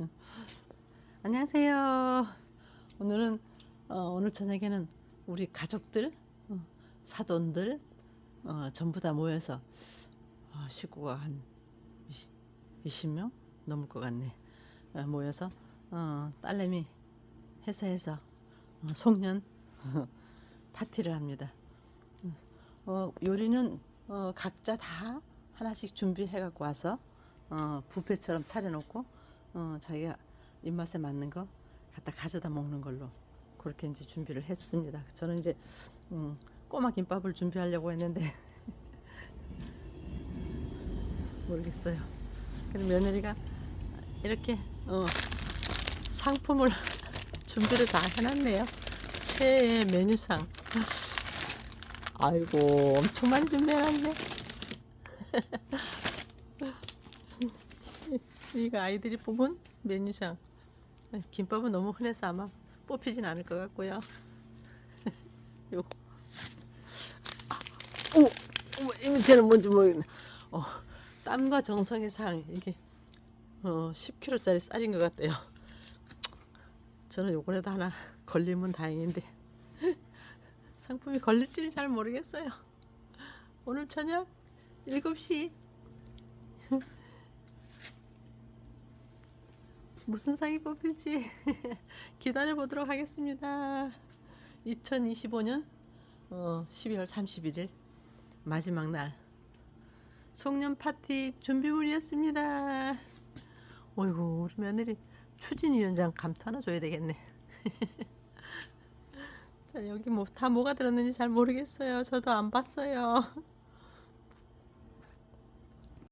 안녕하세요. 오늘은 어, 오늘 저녁에는 우리 가족들, 어, 사돈들 어, 전부 다 모여서 어, 식구가 한 20, 20 명 넘을 것 같네. 어, 모여서 어, 딸내미 회사에서 어, 송년 파티를 합니다. 어, 요리는 어, 각자 다 하나씩 준비해 갖고 와서 어, 뷔페처럼 차려놓고 어, 자기가 입맛에 맞는 거 갖다 가져다 먹는 걸로 그렇게 이제 준비를 했습니다. 저는 이제 음, 꼬마 김밥을 준비하려고 했는데 모르겠어요. 근데 며느리가 이렇게 어, 상품을 준비를 다 해놨네요. 최애 메뉴상. 아이고 엄청 많이 준비해놨네. 이거 아이들이 뽑은 메뉴상. 김밥은 너무 흔해서 아마 뽑히진 않을 것 같고요. 요. 아, 오, 어머, 이 밑에는 뭔지 모르겠네. 어, 땀과 정성의 상 이게 어, 10kg짜리 쌀인 것 같아요. 저는 요번에도 하나 걸리면 다행인데 상품이 걸릴지는 잘 모르겠어요. 오늘 저녁 7시 무슨 상이 뽑힐지 기다려 보도록 하겠습니다. 2025년 어, 12월 31일 마지막 날 송년 파티 준비물이었습니다. 어이구 우리 며느리 추진 위원장 감투 하나 줘야 되겠네. 자 여기 뭐 다 뭐가 들었는지 잘 모르겠어요. 저도 안 봤어요.